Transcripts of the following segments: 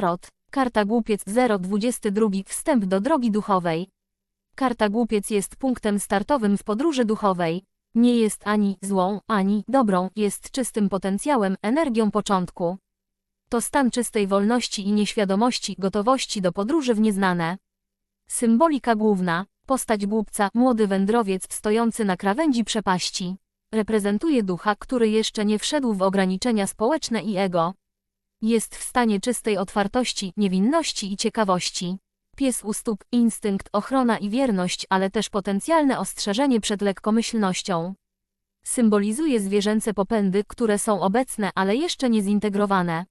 Tarot, karta Głupiec 022 Wstęp do drogi duchowej. Karta Głupiec jest punktem startowym w podróży duchowej. Nie jest ani złą, ani dobrą, jest czystym potencjałem, energią początku. To stan czystej wolności i nieświadomości, gotowości do podróży w nieznane. Symbolika główna, postać głupca, młody wędrowiec stojący na krawędzi przepaści. Reprezentuje ducha, który jeszcze nie wszedł w ograniczenia społeczne i ego. Jest w stanie czystej otwartości, niewinności i ciekawości. Pies u stóp, instynkt, ochrona i wierność, ale też potencjalne ostrzeżenie przed lekkomyślnością. Symbolizuje zwierzęce popędy, które są obecne, ale jeszcze nie zintegrowane.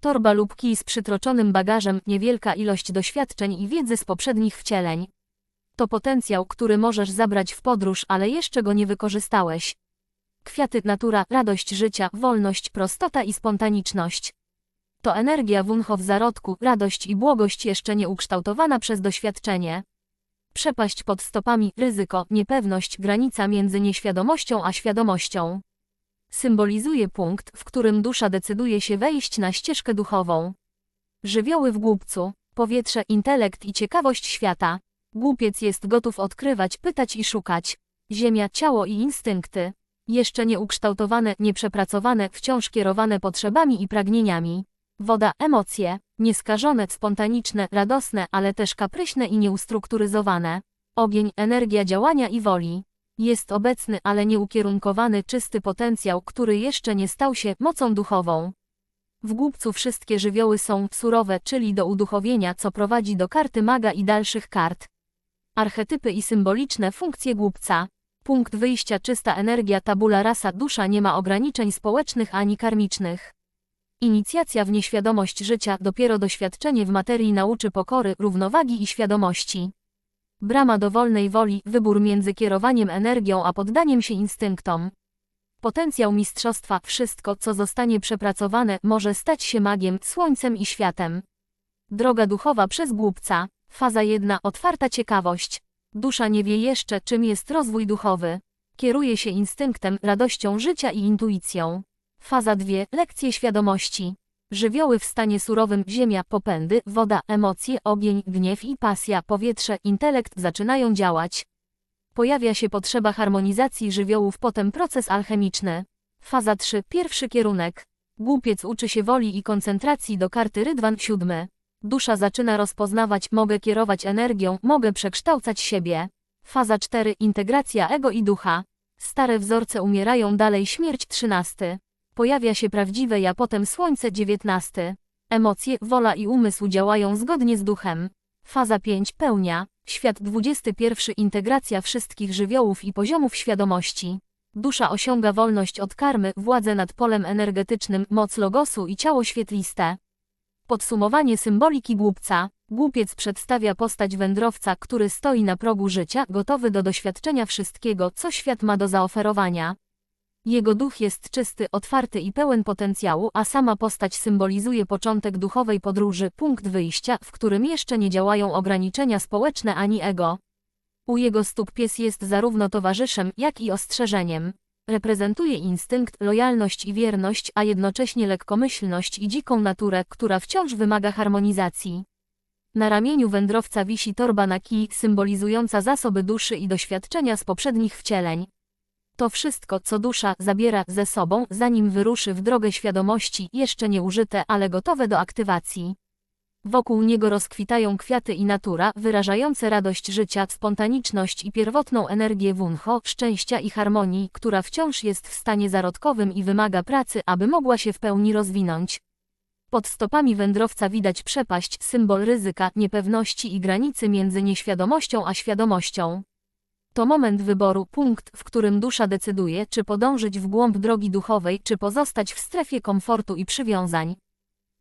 Torba lub kij z przytroczonym bagażem, niewielka ilość doświadczeń i wiedzy z poprzednich wcieleń. To potencjał, który możesz zabrać w podróż, ale jeszcze go nie wykorzystałeś. Kwiaty, natura, radość życia, wolność, prostota i spontaniczność. To energia wuncho w zarodku, radość i błogość jeszcze nie ukształtowana przez doświadczenie. Przepaść pod stopami, ryzyko, niepewność, granica między nieświadomością a świadomością. Symbolizuje punkt, w którym dusza decyduje się wejść na ścieżkę duchową. Żywioły w głupcu, powietrze, intelekt i ciekawość świata. Głupiec jest gotów odkrywać, pytać i szukać. Ziemia, ciało i instynkty. Jeszcze nieukształtowane, nieprzepracowane, wciąż kierowane potrzebami i pragnieniami. Woda, emocje, nieskażone, spontaniczne, radosne, ale też kapryśne i nieustrukturyzowane. Ogień, energia działania i woli. Jest obecny, ale nieukierunkowany, czysty potencjał, który jeszcze nie stał się mocą duchową. W głupcu wszystkie żywioły są surowe, czyli do uduchowienia, co prowadzi do karty maga i dalszych kart. Archetypy i symboliczne funkcje głupca. Punkt wyjścia czysta energia tabula rasa dusza nie ma ograniczeń społecznych ani karmicznych. Inicjacja w nieświadomość życia, dopiero doświadczenie w materii nauczy pokory, równowagi i świadomości. Brama do wolnej woli, wybór między kierowaniem energią a poddaniem się instynktom. Potencjał mistrzostwa, wszystko, co zostanie przepracowane, może stać się magiem, słońcem i światem. Droga duchowa przez głupca. Faza jedna, otwarta ciekawość. Dusza nie wie jeszcze, czym jest rozwój duchowy. Kieruje się instynktem, radością życia i intuicją. Faza 2. Lekcje świadomości. Żywioły w stanie surowym, ziemia, popędy, woda, emocje, ogień, gniew i pasja, powietrze, intelekt zaczynają działać. Pojawia się potrzeba harmonizacji żywiołów, potem proces alchemiczny. Faza 3. Pierwszy kierunek. Głupiec uczy się woli i koncentracji do karty Rydwan 7. Dusza zaczyna rozpoznawać, mogę kierować energią, mogę przekształcać siebie. Faza 4. Integracja ego i ducha. Stare wzorce umierają dalej śmierć 13. Pojawia się prawdziwe ja, potem słońce 19. Emocje, wola i umysł działają zgodnie z duchem. Faza 5. Pełnia. Świat 21. Integracja wszystkich żywiołów i poziomów świadomości. Dusza osiąga wolność od karmy, władzę nad polem energetycznym, moc logosu i ciało świetliste. Podsumowanie symboliki głupca. Głupiec przedstawia postać wędrowca, który stoi na progu życia, gotowy do doświadczenia wszystkiego, co świat ma do zaoferowania. Jego duch jest czysty, otwarty i pełen potencjału, a sama postać symbolizuje początek duchowej podróży, punkt wyjścia, w którym jeszcze nie działają ograniczenia społeczne ani ego. U jego stóp pies jest zarówno towarzyszem, jak i ostrzeżeniem. Reprezentuje instynkt, lojalność i wierność, a jednocześnie lekkomyślność i dziką naturę, która wciąż wymaga harmonizacji. Na ramieniu wędrowca wisi torba na kij, symbolizująca zasoby duszy i doświadczenia z poprzednich wcieleń. To wszystko, co dusza zabiera ze sobą, zanim wyruszy w drogę świadomości, jeszcze nieużyte, ale gotowe do aktywacji. Wokół niego rozkwitają kwiaty i natura, wyrażające radość życia, spontaniczność i pierwotną energię wuncho, szczęścia i harmonii, która wciąż jest w stanie zarodkowym i wymaga pracy, aby mogła się w pełni rozwinąć. Pod stopami wędrowca widać przepaść, symbol ryzyka, niepewności i granicy między nieświadomością a świadomością. To moment wyboru, punkt, w którym dusza decyduje, czy podążyć w głąb drogi duchowej, czy pozostać w strefie komfortu i przywiązań.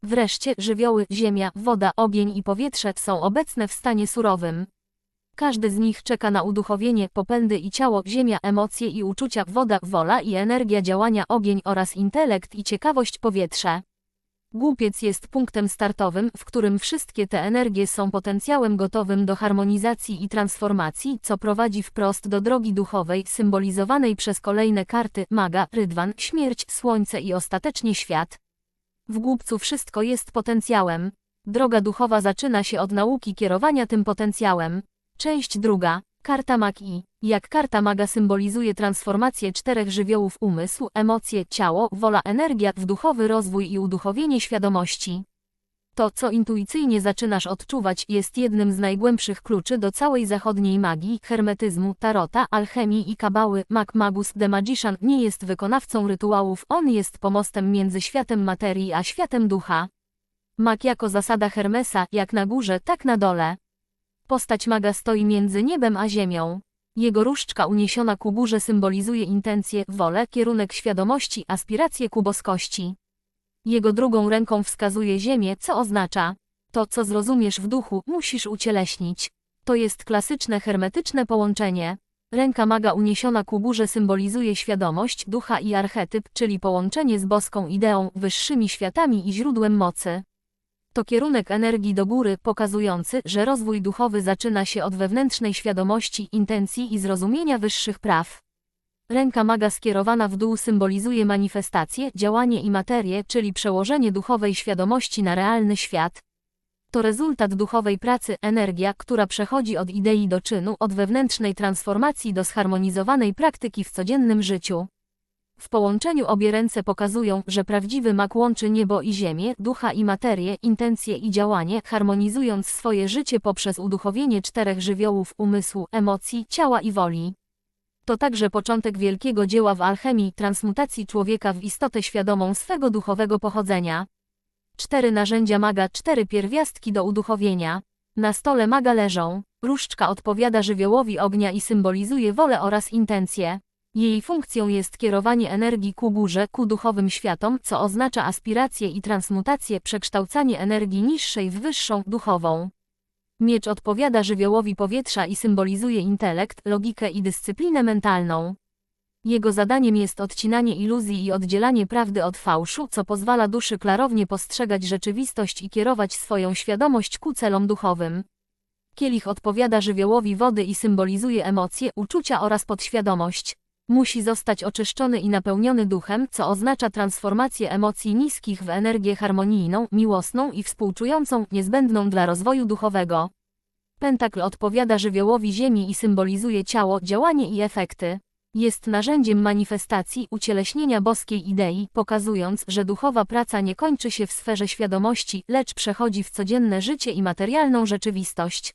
Wreszcie żywioły, ziemia, woda, ogień i powietrze są obecne w stanie surowym. Każdy z nich czeka na uduchowienie, popędy i ciało, ziemia, emocje i uczucia, woda, wola i energia działania, ogień oraz intelekt i ciekawość powietrze. Głupiec jest punktem startowym, w którym wszystkie te energie są potencjałem gotowym do harmonizacji i transformacji, co prowadzi wprost do drogi duchowej, symbolizowanej przez kolejne karty maga, rydwan, śmierć, słońce i ostatecznie świat. W głupcu wszystko jest potencjałem. Droga duchowa zaczyna się od nauki kierowania tym potencjałem. Część druga. Karta mag i. Jak karta maga symbolizuje transformację czterech żywiołów umysł, emocje, ciało, wola, energia w duchowy rozwój i uduchowienie świadomości. To, co intuicyjnie zaczynasz odczuwać, jest jednym z najgłębszych kluczy do całej zachodniej magii, hermetyzmu, tarota, alchemii i kabały. Mag Magus the Magician nie jest wykonawcą rytuałów, on jest pomostem między światem materii a światem ducha. Mag jako zasada Hermesa, jak na górze, tak na dole. Postać maga stoi między niebem a ziemią. Jego różdżka uniesiona ku górze symbolizuje intencje, wolę, kierunek świadomości, aspiracje ku boskości. Jego drugą ręką wskazuje ziemię, co oznacza to, co zrozumiesz w duchu, musisz ucieleśnić. To jest klasyczne hermetyczne połączenie. Ręka maga uniesiona ku górze symbolizuje świadomość, ducha i archetyp, czyli połączenie z boską ideą, wyższymi światami i źródłem mocy. To kierunek energii do góry, pokazujący, że rozwój duchowy zaczyna się od wewnętrznej świadomości, intencji i zrozumienia wyższych praw. Ręka maga skierowana w dół symbolizuje manifestację, działanie i materię, czyli przełożenie duchowej świadomości na realny świat. To rezultat duchowej pracy, energia, która przechodzi od idei do czynu, od wewnętrznej transformacji do zharmonizowanej praktyki w codziennym życiu. W połączeniu obie ręce pokazują, że prawdziwy mak łączy niebo i ziemię, ducha i materię, intencje i działanie, harmonizując swoje życie poprzez uduchowienie czterech żywiołów umysłu, emocji, ciała i woli. To także początek wielkiego dzieła w alchemii, transmutacji człowieka w istotę świadomą swego duchowego pochodzenia. Cztery narzędzia maga, cztery pierwiastki do uduchowienia. Na stole maga leżą. Różdżka odpowiada żywiołowi ognia i symbolizuje wolę oraz intencje. Jej funkcją jest kierowanie energii ku górze, ku duchowym światom, co oznacza aspirację i transmutację, przekształcanie energii niższej w wyższą, duchową. Miecz odpowiada żywiołowi powietrza i symbolizuje intelekt, logikę i dyscyplinę mentalną. Jego zadaniem jest odcinanie iluzji i oddzielanie prawdy od fałszu, co pozwala duszy klarownie postrzegać rzeczywistość i kierować swoją świadomość ku celom duchowym. Kielich odpowiada żywiołowi wody i symbolizuje emocje, uczucia oraz podświadomość. Musi zostać oczyszczony i napełniony duchem, co oznacza transformację emocji niskich w energię harmonijną, miłosną i współczującą, niezbędną dla rozwoju duchowego. Pentakl odpowiada żywiołowi ziemi i symbolizuje ciało, działanie i efekty. Jest narzędziem manifestacji, ucieleśnienia boskiej idei, pokazując, że duchowa praca nie kończy się w sferze świadomości, lecz przechodzi w codzienne życie i materialną rzeczywistość.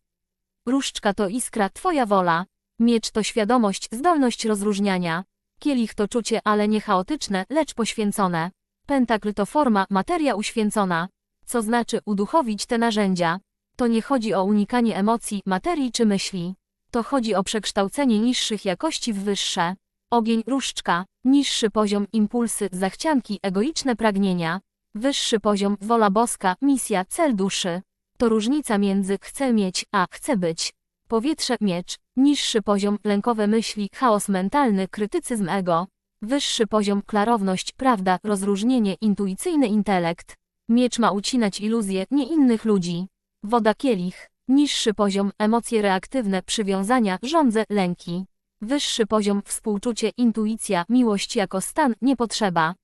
Różdżka to iskra, twoja wola. Miecz to świadomość, zdolność rozróżniania. Kielich to czucie, ale nie chaotyczne, lecz poświęcone. Pentakl to forma, materia uświęcona. Co znaczy uduchowić te narzędzia? To nie chodzi o unikanie emocji, materii czy myśli. To chodzi o przekształcenie niższych jakości w wyższe. Ogień, różdżka, niższy poziom, impulsy, zachcianki, egoiczne pragnienia. Wyższy poziom, wola boska, misja, cel duszy. To różnica między chcę mieć, a chcę być. Powietrze, miecz, niższy poziom, lękowe myśli, chaos mentalny, krytycyzm ego. Wyższy poziom, klarowność, prawda, rozróżnienie, intuicyjny intelekt. Miecz ma ucinać iluzje, nie innych ludzi. Woda, kielich. Niższy poziom, emocje reaktywne, przywiązania, żądze, lęki. Wyższy poziom, współczucie, intuicja, miłość jako stan, nie potrzeba.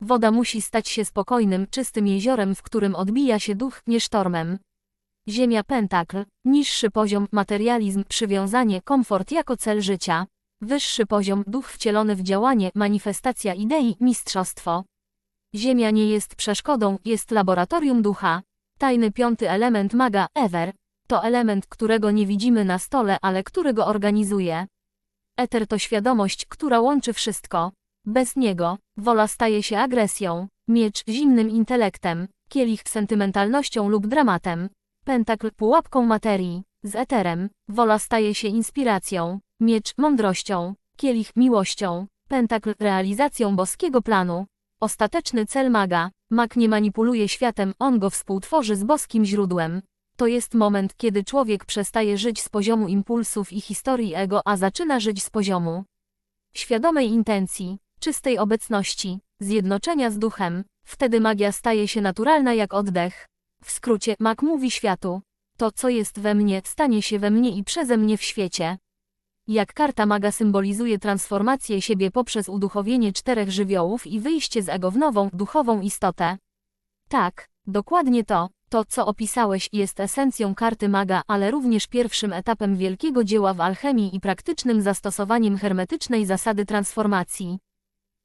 Woda musi stać się spokojnym, czystym jeziorem, w którym odbija się duch, nie sztormem. Ziemia pentakl, niższy poziom materializm, przywiązanie, komfort jako cel życia. Wyższy poziom duch wcielony w działanie, manifestacja idei, mistrzostwo. Ziemia nie jest przeszkodą, jest laboratorium ducha. Tajny piąty element maga, Ever. To element, którego nie widzimy na stole, ale który go organizuje. Eter to świadomość, która łączy wszystko. Bez niego, wola staje się agresją, miecz zimnym intelektem, kielich sentymentalnością lub dramatem. Pentakl pułapką materii, z eterem, wola staje się inspiracją, miecz mądrością, kielich miłością, pentakl realizacją boskiego planu. Ostateczny cel maga, mag nie manipuluje światem, on go współtworzy z boskim źródłem. To jest moment, kiedy człowiek przestaje żyć z poziomu impulsów i historii ego, a zaczyna żyć z poziomu świadomej intencji, czystej obecności, zjednoczenia z duchem. Wtedy magia staje się naturalna jak oddech. W skrócie, Mak mówi światu. To, co jest we mnie, stanie się we mnie i przeze mnie w świecie. Jak karta maga symbolizuje transformację siebie poprzez uduchowienie czterech żywiołów i wyjście z ego w nową, duchową istotę. Tak, dokładnie to. To, co opisałeś, jest esencją karty maga, ale również pierwszym etapem wielkiego dzieła w alchemii i praktycznym zastosowaniem hermetycznej zasady transformacji.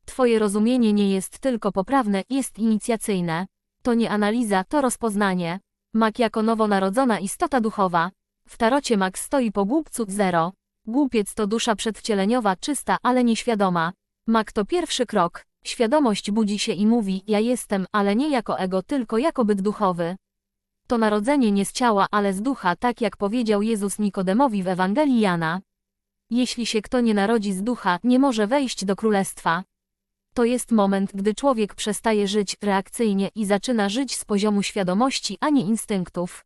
Twoje rozumienie nie jest tylko poprawne, jest inicjacyjne. To nie analiza, to rozpoznanie. Mag jako nowonarodzona istota duchowa. W tarocie mag stoi po głupcu zero. Głupiec to dusza przedwcieleniowa, czysta, ale nieświadoma. Mag to pierwszy krok. Świadomość budzi się i mówi, ja jestem, ale nie jako ego, tylko jako byt duchowy. To narodzenie nie z ciała, ale z ducha, tak jak powiedział Jezus Nikodemowi w Ewangelii Jana. Jeśli się kto nie narodzi z ducha, nie może wejść do królestwa. To jest moment, gdy człowiek przestaje żyć reakcyjnie i zaczyna żyć z poziomu świadomości, a nie instynktów.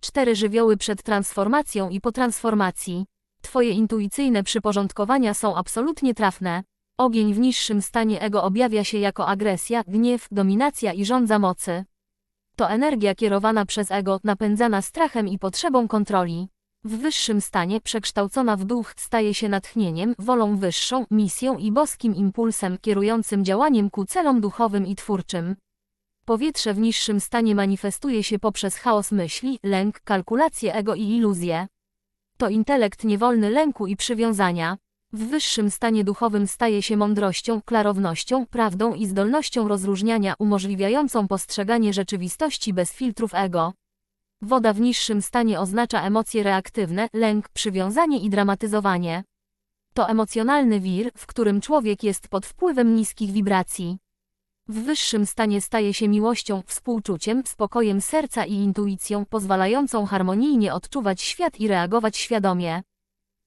Cztery żywioły przed transformacją i po transformacji. Twoje intuicyjne przyporządkowania są absolutnie trafne. Ogień w niższym stanie ego objawia się jako agresja, gniew, dominacja i żądza mocy. To energia kierowana przez ego, napędzana strachem i potrzebą kontroli. W wyższym stanie przekształcona w duch staje się natchnieniem, wolą wyższą, misją i boskim impulsem kierującym działaniem ku celom duchowym i twórczym. Powietrze w niższym stanie manifestuje się poprzez chaos myśli, lęk, kalkulacje ego i iluzje. To intelekt niewolny lęku i przywiązania. W wyższym stanie duchowym staje się mądrością, klarownością, prawdą i zdolnością rozróżniania umożliwiającą postrzeganie rzeczywistości bez filtrów ego. Woda w niższym stanie oznacza emocje reaktywne, lęk, przywiązanie i dramatyzowanie. To emocjonalny wir, w którym człowiek jest pod wpływem niskich wibracji. W wyższym stanie staje się miłością, współczuciem, spokojem serca i intuicją pozwalającą harmonijnie odczuwać świat i reagować świadomie.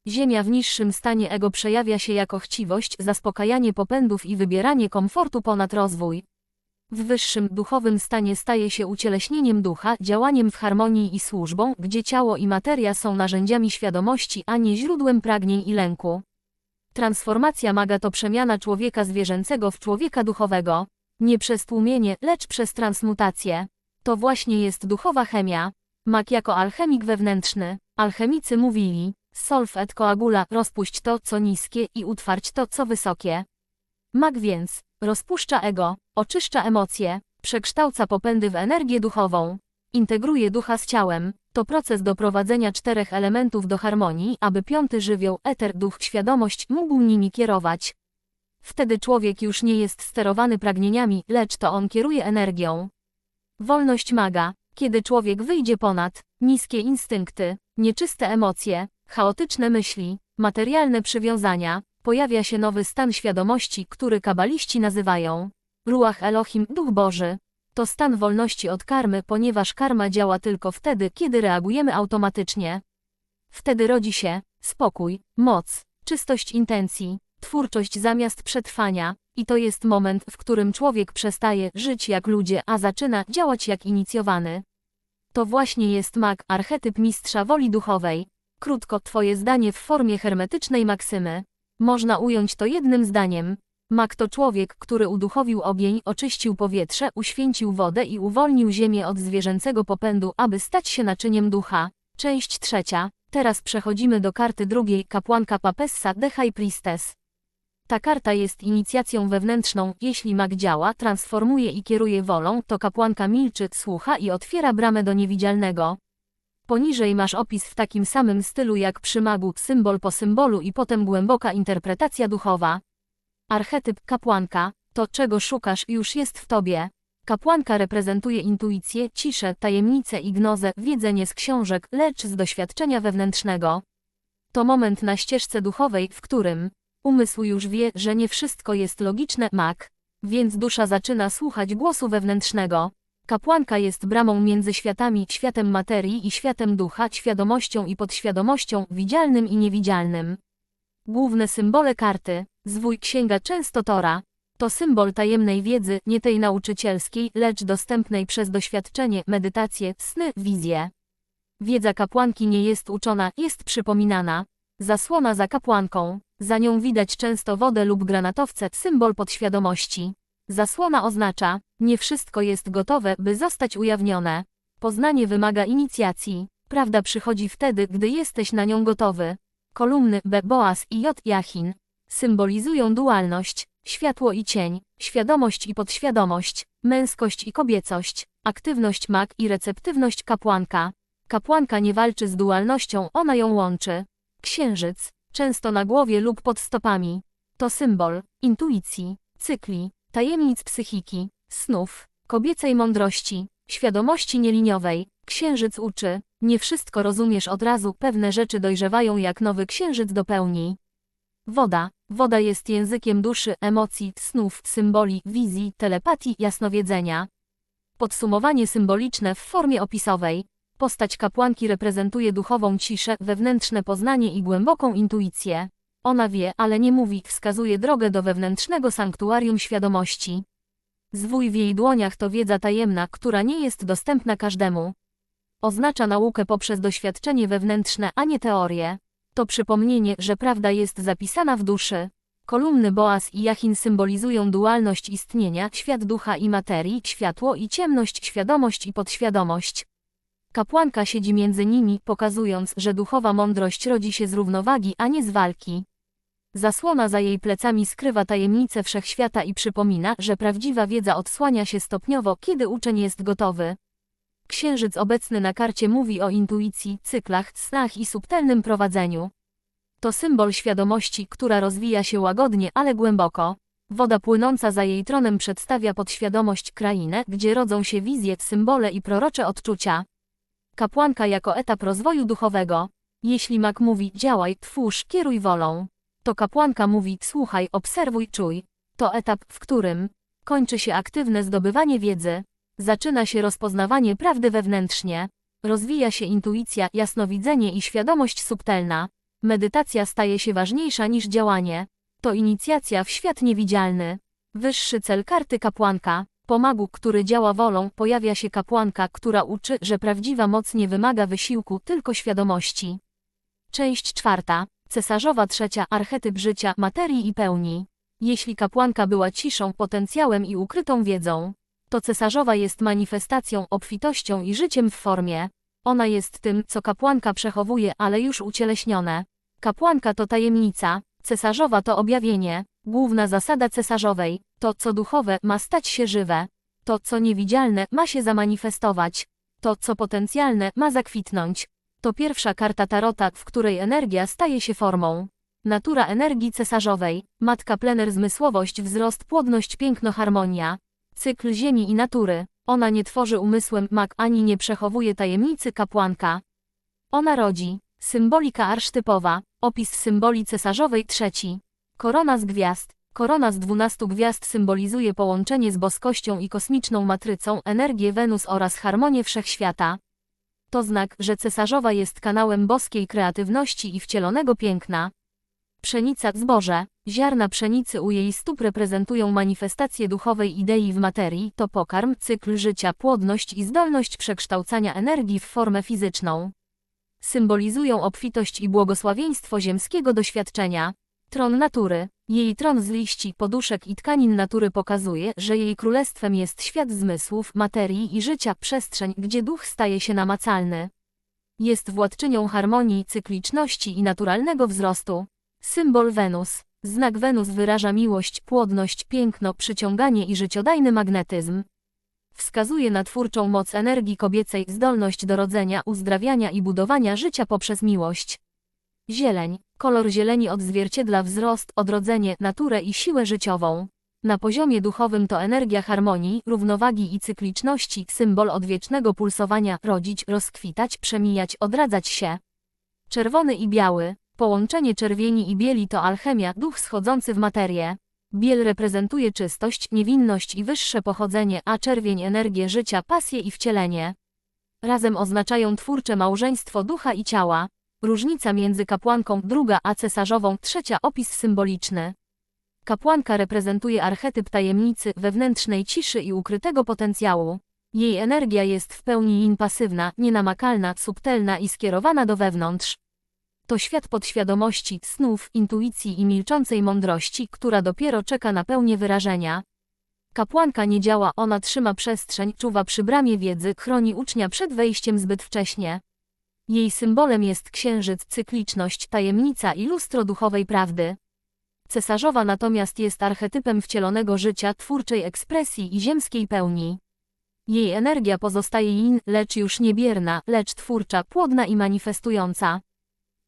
Ziemia w niższym stanie ego przejawia się jako chciwość, zaspokajanie popędów i wybieranie komfortu ponad rozwój. W wyższym duchowym stanie staje się ucieleśnieniem ducha, działaniem w harmonii i służbą, gdzie ciało i materia są narzędziami świadomości, a nie źródłem pragnień i lęku. Transformacja maga to przemiana człowieka zwierzęcego w człowieka duchowego. Nie przez tłumienie, lecz przez transmutację. To właśnie jest duchowa chemia. Mag jako alchemik wewnętrzny. Alchemicy mówili, solf et coagula, rozpuść to, co niskie i utwardź to, co wysokie. Mag więc, rozpuszcza ego, oczyszcza emocje, przekształca popędy w energię duchową, integruje ducha z ciałem. To proces doprowadzenia czterech elementów do harmonii, aby piąty żywioł, eter, duch, świadomość mógł nimi kierować. Wtedy człowiek już nie jest sterowany pragnieniami, lecz to on kieruje energią. Wolność maga, kiedy człowiek wyjdzie ponad niskie instynkty, nieczyste emocje, chaotyczne myśli, materialne przywiązania, pojawia się nowy stan świadomości, który kabaliści nazywają Ruach Elohim, Duch Boży. To stan wolności od karmy, ponieważ karma działa tylko wtedy, kiedy reagujemy automatycznie. Wtedy rodzi się spokój, moc, czystość intencji, twórczość zamiast przetrwania, i to jest moment, w którym człowiek przestaje żyć jak ludzie, a zaczyna działać jak inicjowany. To właśnie jest mag, archetyp mistrza woli duchowej. Krótko, twoje zdanie w formie hermetycznej maksymy. Można ująć to jednym zdaniem. Mag to człowiek, który uduchowił ogień, oczyścił powietrze, uświęcił wodę i uwolnił ziemię od zwierzęcego popędu, aby stać się naczyniem ducha. Część trzecia. Teraz przechodzimy do karty drugiej, kapłanka Papessa The High Priestess. Ta karta jest inicjacją wewnętrzną, jeśli mag działa, transformuje i kieruje wolą, to kapłanka milczy, słucha i otwiera bramę do niewidzialnego. Poniżej masz opis w takim samym stylu jak przy magu, symbol po symbolu i potem głęboka interpretacja duchowa. Archetyp kapłanka, to czego szukasz już jest w tobie. Kapłanka reprezentuje intuicję, ciszę, tajemnicę i gnozę, wiedzenie z książek, lecz z doświadczenia wewnętrznego. To moment na ścieżce duchowej, w którym umysł już wie, że nie wszystko jest logiczne, mak, więc dusza zaczyna słuchać głosu wewnętrznego. Kapłanka jest bramą między światami, światem materii i światem ducha, świadomością i podświadomością, widzialnym i niewidzialnym. Główne symbole karty. Zwój księga często Tora. To symbol tajemnej wiedzy, nie tej nauczycielskiej, lecz dostępnej przez doświadczenie, medytację, sny, wizje. Wiedza kapłanki nie jest uczona, jest przypominana. Zasłona za kapłanką. Za nią widać często wodę lub granatowce, symbol podświadomości. Zasłona oznacza, nie wszystko jest gotowe, by zostać ujawnione. Poznanie wymaga inicjacji. Prawda przychodzi wtedy, gdy jesteś na nią gotowy. Kolumny B, Boaz i J, Jachin symbolizują dualność, światło i cień, świadomość i podświadomość, męskość i kobiecość, aktywność mag i receptywność kapłanka. Kapłanka nie walczy z dualnością, ona ją łączy. Księżyc, często na głowie lub pod stopami. To symbol intuicji, cykli, tajemnic psychiki, snów, kobiecej mądrości, świadomości nieliniowej. Księżyc uczy, nie wszystko rozumiesz od razu, pewne rzeczy dojrzewają jak nowy księżyc dopełni. Woda. Woda jest językiem duszy, emocji, snów, symboli, wizji, telepatii, jasnowiedzenia. Podsumowanie symboliczne w formie opisowej. Postać kapłanki reprezentuje duchową ciszę, wewnętrzne poznanie i głęboką intuicję. Ona wie, ale nie mówi, wskazuje drogę do wewnętrznego sanktuarium świadomości. Zwój w jej dłoniach to wiedza tajemna, która nie jest dostępna każdemu. Oznacza naukę poprzez doświadczenie wewnętrzne, a nie teorię. To przypomnienie, że prawda jest zapisana w duszy. Kolumny Boaz i Jachin symbolizują dualność istnienia, świat ducha i materii, światło i ciemność, świadomość i podświadomość. Kapłanka siedzi między nimi, pokazując, że duchowa mądrość rodzi się z równowagi, a nie z walki. Zasłona za jej plecami skrywa tajemnice wszechświata i przypomina, że prawdziwa wiedza odsłania się stopniowo, kiedy uczeń jest gotowy. Księżyc obecny na karcie mówi o intuicji, cyklach, snach i subtelnym prowadzeniu. To symbol świadomości, która rozwija się łagodnie, ale głęboko. Woda płynąca za jej tronem przedstawia podświadomość krainę, gdzie rodzą się wizje, symbole i prorocze odczucia. Kapłanka jako etap rozwoju duchowego. Jeśli mak mówi działaj, twórz, kieruj wolą, to kapłanka mówi słuchaj, obserwuj, czuj. To etap, w którym kończy się aktywne zdobywanie wiedzy, zaczyna się rozpoznawanie prawdy wewnętrznie, rozwija się intuicja, jasnowidzenie i świadomość subtelna. Medytacja staje się ważniejsza niż działanie. To inicjacja w świat niewidzialny. Wyższy cel karty kapłanka. Po magu, który działa wolą, pojawia się kapłanka, która uczy, że prawdziwa moc nie wymaga wysiłku, tylko świadomości. Część czwarta. Cesarzowa trzecia archetyp życia, materii i pełni. Jeśli kapłanka była ciszą, potencjałem i ukrytą wiedzą, to cesarzowa jest manifestacją, obfitością i życiem w formie. Ona jest tym, co kapłanka przechowuje, ale już ucieleśnione. Kapłanka to tajemnica, cesarzowa to objawienie. Główna zasada cesarzowej, to co duchowe ma stać się żywe. To co niewidzialne ma się zamanifestować. To co potencjalne ma zakwitnąć. To pierwsza karta tarota, w której energia staje się formą. Natura energii cesarzowej, matka plener zmysłowość, wzrost, płodność, piękno, harmonia. Cykl ziemi i natury. Ona nie tworzy umysłem mak ani nie przechowuje tajemnicy kapłanka. Ona rodzi. Symbolika arsztypowa. Opis symboli cesarzowej trzeci. Korona z gwiazd. Korona z dwunastu gwiazd symbolizuje połączenie z boskością i kosmiczną matrycą, energię Wenus oraz harmonię wszechświata. To znak, że cesarzowa jest kanałem boskiej kreatywności i wcielonego piękna. Pszenica, zboże, ziarna pszenicy u jej stóp reprezentują manifestację duchowej idei w materii, to pokarm, cykl życia, płodność i zdolność przekształcania energii w formę fizyczną. Symbolizują obfitość i błogosławieństwo ziemskiego doświadczenia. Tron natury. Jej tron z liści, poduszek i tkanin natury pokazuje, że jej królestwem jest świat zmysłów, materii i życia, przestrzeń, gdzie duch staje się namacalny. Jest władczynią harmonii, cykliczności i naturalnego wzrostu. Symbol Wenus. Znak Wenus wyraża miłość, płodność, piękno, przyciąganie i życiodajny magnetyzm. Wskazuje na twórczą moc energii kobiecej, zdolność do rodzenia, uzdrawiania i budowania życia poprzez miłość. Zieleń. Kolor zieleni odzwierciedla wzrost, odrodzenie, naturę i siłę życiową. Na poziomie duchowym to energia harmonii, równowagi i cykliczności, symbol odwiecznego pulsowania, rodzić, rozkwitać, przemijać, odradzać się. Czerwony i biały. Połączenie czerwieni i bieli to alchemia, duch schodzący w materię. Biel reprezentuje czystość, niewinność i wyższe pochodzenie, a czerwień energię życia, pasję i wcielenie. Razem oznaczają twórcze małżeństwo ducha i ciała. Różnica między kapłanką druga a cesarzową trzecia opis symboliczny. Kapłanka reprezentuje archetyp tajemnicy, wewnętrznej ciszy i ukrytego potencjału. Jej energia jest w pełni impasywna, nienamakalna, subtelna i skierowana do wewnątrz. To świat podświadomości, snów, intuicji i milczącej mądrości, która dopiero czeka na pełnię wyrażenia. Kapłanka nie działa, ona trzyma przestrzeń, czuwa przy bramie wiedzy, chroni ucznia przed wejściem zbyt wcześnie. Jej symbolem jest księżyc, cykliczność, tajemnica i lustro duchowej prawdy. Cesarzowa natomiast jest archetypem wcielonego życia, twórczej ekspresji i ziemskiej pełni. Jej energia pozostaje yin, lecz już nie bierna, lecz twórcza, płodna i manifestująca.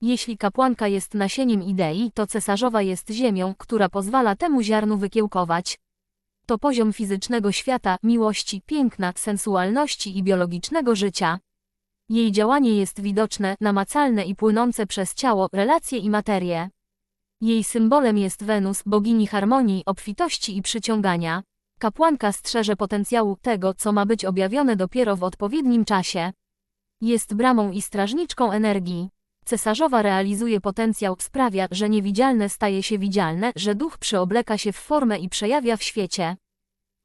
Jeśli kapłanka jest nasieniem idei, to cesarzowa jest ziemią, która pozwala temu ziarnu wykiełkować. To poziom fizycznego świata, miłości, piękna, sensualności i biologicznego życia. Jej działanie jest widoczne, namacalne i płynące przez ciało, relacje i materię. Jej symbolem jest Wenus, bogini harmonii, obfitości i przyciągania. Kapłanka strzeże potencjału tego, co ma być objawione dopiero w odpowiednim czasie. Jest bramą i strażniczką energii. Cesarzowa realizuje potencjał, sprawia, że niewidzialne staje się widzialne, że duch przyobleka się w formę i przejawia w świecie.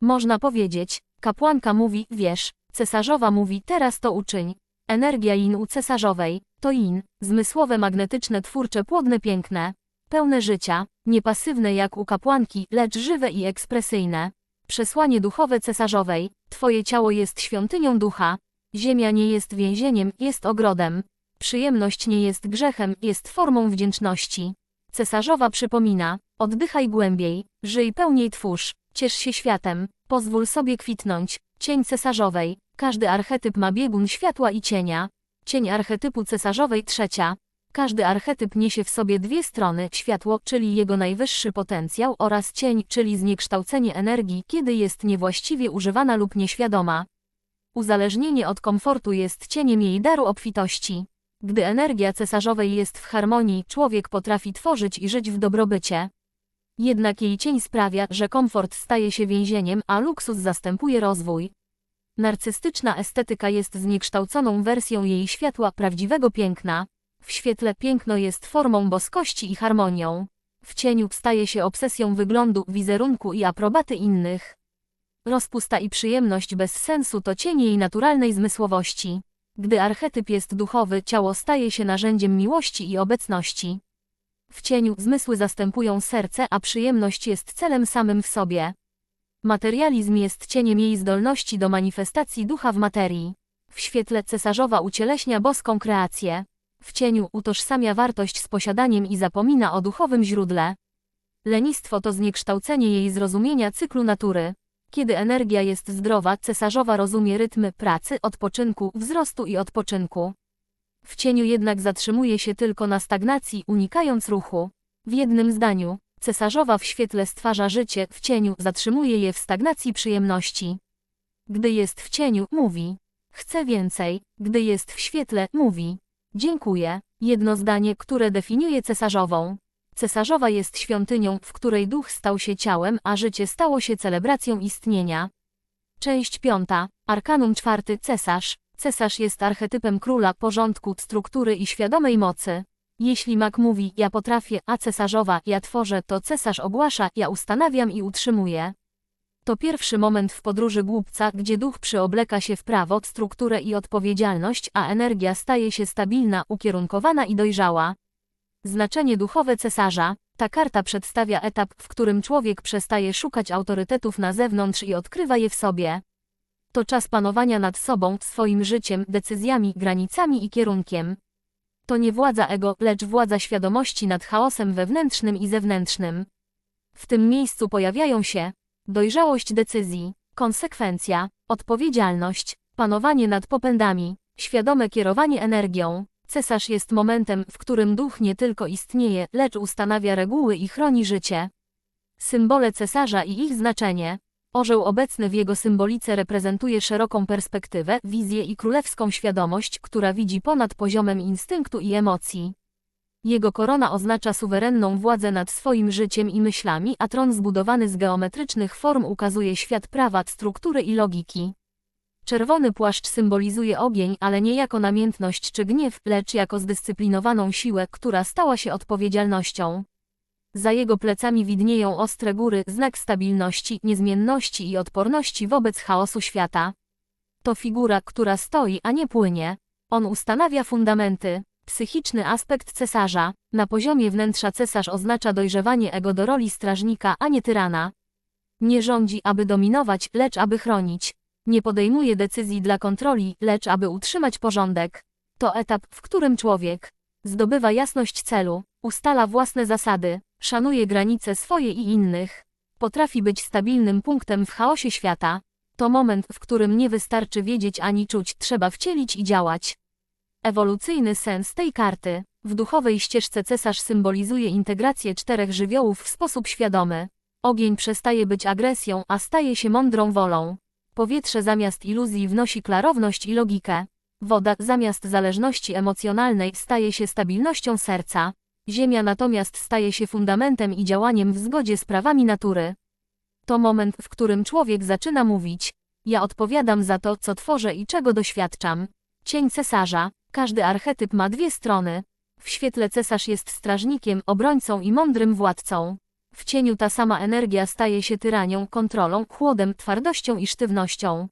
Można powiedzieć, kapłanka mówi, wiesz, cesarzowa mówi, teraz to uczyń. Energia yin u cesarzowej, to yin, zmysłowe, magnetyczne, twórcze, płodne, piękne. Pełne życia, niepasywne jak u kapłanki, lecz żywe i ekspresyjne. Przesłanie duchowe cesarzowej, twoje ciało jest świątynią ducha. Ziemia nie jest więzieniem, jest ogrodem. Przyjemność nie jest grzechem, jest formą wdzięczności. Cesarzowa przypomina, oddychaj głębiej, żyj pełniej twórz, ciesz się światem, pozwól sobie kwitnąć. Cień cesarzowej, każdy archetyp ma biegun światła i cienia. Cień archetypu cesarzowej trzecia. Każdy archetyp niesie w sobie dwie strony, światło, czyli jego najwyższy potencjał oraz cień, czyli zniekształcenie energii, kiedy jest niewłaściwie używana lub nieświadoma. Uzależnienie od komfortu jest cieniem jej daru obfitości. Gdy energia cesarzowej jest w harmonii, człowiek potrafi tworzyć i żyć w dobrobycie. Jednak jej cień sprawia, że komfort staje się więzieniem, a luksus zastępuje rozwój. Narcystyczna estetyka jest zniekształconą wersją jej światła prawdziwego piękna. W świetle piękno jest formą boskości i harmonią. W cieniu staje się obsesją wyglądu, wizerunku i aprobaty innych. Rozpusta i przyjemność bez sensu to cień jej naturalnej zmysłowości. Gdy archetyp jest duchowy, ciało staje się narzędziem miłości i obecności. W cieniu zmysły zastępują serce, a przyjemność jest celem samym w sobie. Materializm jest cieniem jej zdolności do manifestacji ducha w materii. W świetle cesarzowa ucieleśnia boską kreację. W cieniu utożsamia wartość z posiadaniem i zapomina o duchowym źródle. Lenistwo to zniekształcenie jej zrozumienia cyklu natury. Kiedy energia jest zdrowa, cesarzowa rozumie rytmy pracy, odpoczynku, wzrostu i odpoczynku. W cieniu jednak zatrzymuje się tylko na stagnacji, unikając ruchu. W jednym zdaniu, cesarzowa w świetle stwarza życie, w cieniu zatrzymuje je w stagnacji przyjemności. Gdy jest w cieniu, mówi. Chcę więcej. Gdy jest w świetle, mówi. Dziękuję. Jedno zdanie, które definiuje cesarzową. Cesarzowa jest świątynią, w której duch stał się ciałem, a życie stało się celebracją istnienia. Część piąta. Arkanum czwarty. Cesarz. Cesarz jest archetypem króla, porządku, struktury i świadomej mocy. Jeśli mak mówi, ja potrafię, a cesarzowa, ja tworzę, to cesarz ogłasza, ja ustanawiam i utrzymuję. To pierwszy moment w podróży głupca, gdzie duch przyobleka się w prawo, strukturę i odpowiedzialność, a energia staje się stabilna, ukierunkowana i dojrzała. Znaczenie duchowe cesarza. Ta karta przedstawia etap, w którym człowiek przestaje szukać autorytetów na zewnątrz i odkrywa je w sobie. To czas panowania nad sobą, swoim życiem, decyzjami, granicami i kierunkiem. To nie władza ego, lecz władza świadomości nad chaosem wewnętrznym i zewnętrznym. W tym miejscu pojawiają się dojrzałość decyzji, konsekwencja, odpowiedzialność, panowanie nad popędami, świadome kierowanie energią. Cesarz jest momentem, w którym duch nie tylko istnieje, lecz ustanawia reguły i chroni życie. Symbole cesarza i ich znaczenie. Orzeł obecny w jego symbolice reprezentuje szeroką perspektywę, wizję i królewską świadomość, która widzi ponad poziomem instynktu i emocji. Jego korona oznacza suwerenną władzę nad swoim życiem i myślami, a tron zbudowany z geometrycznych form ukazuje świat prawa, struktury i logiki. Czerwony płaszcz symbolizuje ogień, ale nie jako namiętność czy gniew, lecz jako zdyscyplinowaną siłę, która stała się odpowiedzialnością. Za jego plecami widnieją ostre góry, znak stabilności, niezmienności i odporności wobec chaosu świata. To figura, która stoi, a nie płynie. On ustanawia fundamenty. Psychiczny aspekt cesarza. Na poziomie wnętrza cesarz oznacza dojrzewanie ego do roli strażnika, a nie tyrana. Nie rządzi, aby dominować, lecz aby chronić. Nie podejmuje decyzji dla kontroli, lecz aby utrzymać porządek. To etap, w którym człowiek zdobywa jasność celu, ustala własne zasady, Szanuje granice swoje i innych. Potrafi być stabilnym punktem w chaosie świata. To moment, w którym nie wystarczy wiedzieć ani czuć, trzeba wcielić i działać. Ewolucyjny sens tej karty. W duchowej ścieżce cesarz symbolizuje integrację czterech żywiołów w sposób świadomy. Ogień przestaje być agresją, a staje się mądrą wolą. Powietrze zamiast iluzji wnosi klarowność i logikę. Woda zamiast zależności emocjonalnej staje się stabilnością serca. Ziemia natomiast staje się fundamentem i działaniem w zgodzie z prawami natury. To moment, w którym człowiek zaczyna mówić: Ja odpowiadam za to, co tworzę i czego doświadczam. Cień cesarza. Każdy archetyp ma dwie strony. W świetle cesarz jest strażnikiem, obrońcą i mądrym władcą. W cieniu ta sama energia staje się tyranią, kontrolą, chłodem, twardością i sztywnością.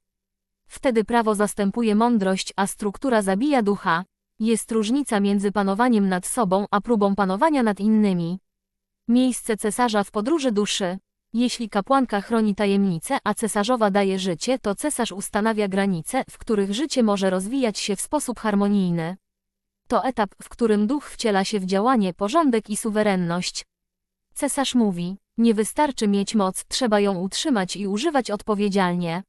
Wtedy prawo zastępuje mądrość, a struktura zabija ducha. Jest różnica między panowaniem nad sobą a próbą panowania nad innymi. Miejsce cesarza w podróży duszy. Jeśli kapłanka chroni tajemnice, a cesarzowa daje życie, to cesarz ustanawia granice, w których życie może rozwijać się w sposób harmonijny. To etap, w którym duch wciela się w działanie, porządek i suwerenność. Cesarz mówi: Nie wystarczy mieć moc, trzeba ją utrzymać i używać odpowiedzialnie.